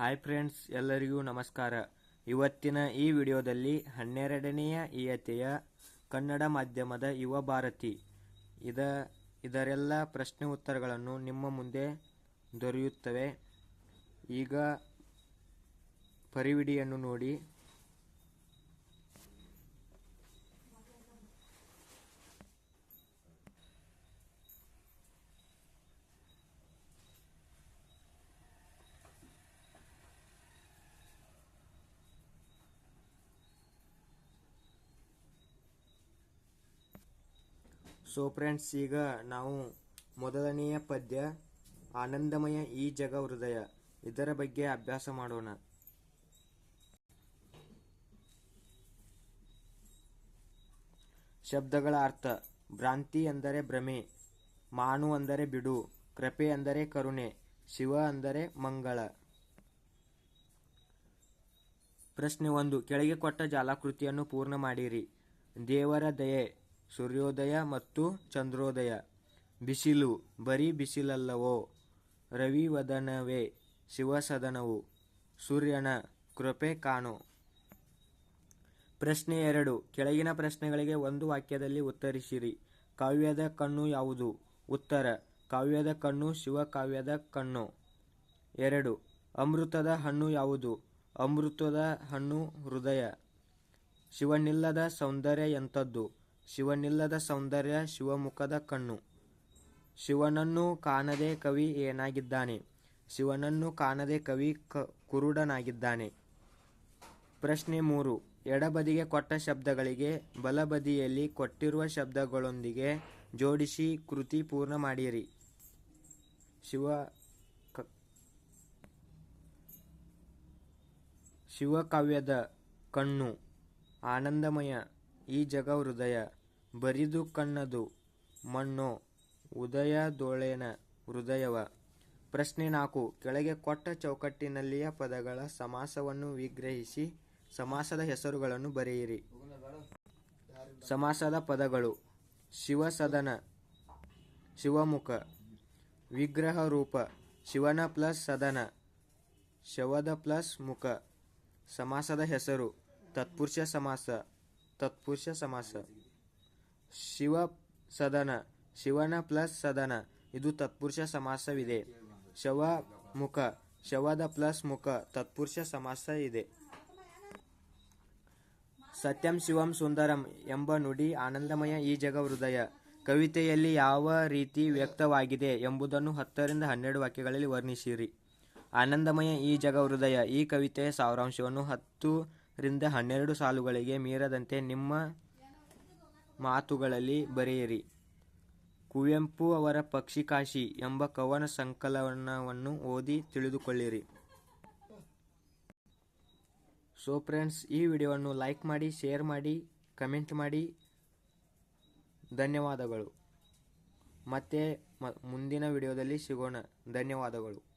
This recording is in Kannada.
ಹಾಯ್ ಫ್ರೆಂಡ್ಸ್, ಎಲ್ಲರಿಗೂ ನಮಸ್ಕಾರ. ಇವತ್ತಿನ ಈ ವಿಡಿಯೋದಲ್ಲಿ ಹನ್ನೆರಡನೆಯ ಈಯತೆಯ ಕನ್ನಡ ಮಾಧ್ಯಮದ ಯುವ ಭಾರತಿ. ಇದ, ಇದರೆಲ್ಲ ಪ್ರಶ್ನೆ ಉತ್ತರಗಳನ್ನು ನಿಮ್ಮ ಮುಂದೆ ದೊರೆಯುತ್ತವೆ. ಈಗ ಪರಿವಿಡಿಯನ್ನು ನೋಡಿ. ಸೊ ಫ್ರೆಂಡ್ಸ್ ಈಗ ನಾವು ಮೊದಲನೆಯ ಪದ್ಯ, ಆನಂದಮಯ ಈ ಜಗ ಹೃದಯ. ಇದರ ಬಗ್ಗೆ ಅಭ್ಯಾಸ ಮಾಡೋಣ. ಶಬ್ದಗಳ ಅರ್ಥ, ಭ್ರಾಂತಿ ಅಂದರೆ ಭ್ರಮೆ, ಮಾನು ಅಂದರೆ ಬಿಡು, ಕೃಪೆ ಅಂದರೆ ಕರುಣೆ, ಶಿವ ಅಂದರೆ ಮಂಗಳ. ಪ್ರಶ್ನೆ ಒಂದು, ಕೆಳಗೆ ಕೊಟ್ಟ ಜಾಲಾಕೃತಿಯನ್ನು ಪೂರ್ಣ ಮಾಡಿರಿ. ದೇವರ ದಯೆ ಸೂರ್ಯೋದಯ ಮತ್ತು ಚಂದ್ರೋದಯ. ಬಿಸಿಲು, ಬರೀ ಬಿಸಿಲಲ್ಲವೋ? ರವಿವದನವೇ ಶಿವಸದನವು ಸೂರ್ಯನ ಕೃಪೆ ಕಾಣು. ಪ್ರಶ್ನೆ ಎರಡು. ಕೆಳಗಿನ ಪ್ರಶ್ನೆಗಳಿಗೆ ಒಂದು ವಾಕ್ಯದಲ್ಲಿ ಉತ್ತರಿಸಿರಿ. ಕಾವ್ಯದ ಕಣ್ಣು ಯಾವುದು? ಉತ್ತರ, ಕಾವ್ಯದ ಕಣ್ಣು ಶಿವಕಾವ್ಯದ ಕಣ್ಣು. ಎರಡು. ಅಮೃತದ ಹಣ್ಣು ಯಾವುದು? ಅಮೃತದ ಹಣ್ಣು ಹೃದಯ. ಶಿವನಿಲ್ಲದ ಸೌಂದರ್ಯ ಎಂಥದ್ದು? ಶಿವನಿಲ್ಲದ ಸೌಂದರ್ಯ ಶಿವಮುಖದ ಕಣ್ಣು. ಶಿವನನ್ನು ಕಾಣದೆ ಕವಿ ಏನಾಗಿದ್ದಾನೆ? ಶಿವನನ್ನು ಕಾಣದೆ ಕವಿ ಕ, ಕುರುಡನಾಗಿದ್ದಾನೆ. ಪ್ರಶ್ನೆ ಮೂರು. ಎಡಬದಿಗೆ ಕೊಟ್ಟ ಶಬ್ದಗಳಿಗೆ ಬಲಬದಿಯಲ್ಲಿ ಕೊಟ್ಟಿರುವ ಶಬ್ದಗಳೊಂದಿಗೆ ಜೋಡಿಸಿ ಕೃತಿ ಪೂರ್ಣ ಮಾಡಿರಿ ಶಿವ ಶಿವಕಾವ್ಯದ ಕಣ್ಣು. ಆನಂದಮಯ ಈ ಜಗ ಹೃದಯ ಬರಿದು ಕಣ್ಣದು ಮಣ್ಣು ಉದಯದೊಳೆನ ಹೃದಯವ. ಪ್ರಶ್ನೆ ನಾಲ್ಕು, ಕೆಳಗೆ ಕೊಟ್ಟ ಚೌಕಟ್ಟಿನಲ್ಲಿಯ ಪದಗಳ ಸಮಾಸವನ್ನು ವಿಗ್ರಹಿಸಿ ಸಮಾಸದ ಹೆಸರುಗಳನ್ನು ಬರೆಯಿರಿ. ಸಮಾಸದ ಪದಗಳು ಶಿವಸದನ, ಶಿವಮುಖ, ವಿಗ್ರಹ ರೂಪ, ಶಿವನ ಪ್ಲಸ್ ಸದನ, ಶವದ ಪ್ಲಸ್ ಮುಖ, ಸಮಾಸದ ಹೆಸರು, ತತ್ಪುರುಷ ಸಮಾಸ ತತ್ಪುರುಷ ಸಮಾಸ. ಶಿವ ಸದನ, ಶಿವನ ಪ್ಲಸ್ ಸದನ. ಇದು ತತ್ಪುರುಷ ಸಮಾಸವಿದೆ. ಶವ ಮುಖ, ಶವದ ಪ್ಲಸ್ ಮುಖ, ತತ್ಪುರುಷ ಸಮಾಸ ಇದೆ. ಸತ್ಯಂ ಶಿವಂ ಸುಂದರಂ ಎಂಬ ನುಡಿ ಆನಂದಮಯ ಈ ಜಗ ಹೃದಯ. ಕವಿತೆಯಲ್ಲಿ ಯಾವ ರೀತಿ ವ್ಯಕ್ತವಾಗಿದೆ ಎಂಬುದನ್ನು ಹತ್ತರಿಂದ ಹನ್ನೆರಡು ವಾಕ್ಯಗಳಲ್ಲಿ ವರ್ಣಿಸಿರಿ. ಆನಂದಮಯ ಈ ಜಗ ಹೃದಯ. ಈ ಕವಿತೆಯ ಸಾರಾಂಶವನ್ನು ಹತ್ತರಿಂದ ಹನ್ನೆರಡು ಸಾಲುಗಳಿಗೆ ಮೀರದಂತೆ ನಿಮ್ಮ ಮಾತುಗಳಲ್ಲಿ ಬರೆಯಿರಿ. ಕುವೆಂಪು ಅವರ ಪಕ್ಷಿಕಾಶಿ ಎಂಬ ಕವನ ಸಂಕಲನವನ್ನು ಓದಿ ತಿಳಿದುಕೊಳ್ಳಿರಿ. ಸೊ ಫ್ರೆಂಡ್ಸ್ ಈ ವಿಡಿಯೋವನ್ನು ಲೈಕ್ ಮಾಡಿ ಶೇರ್ ಮಾಡಿ ಕಮೆಂಟ್ ಮಾಡಿ. ಧನ್ಯವಾದಗಳು. ಮತ್ತೆ ಮುಂದಿನ ವಿಡಿಯೋದಲ್ಲಿ ಸಿಗೋಣ. ಧನ್ಯವಾದಗಳು.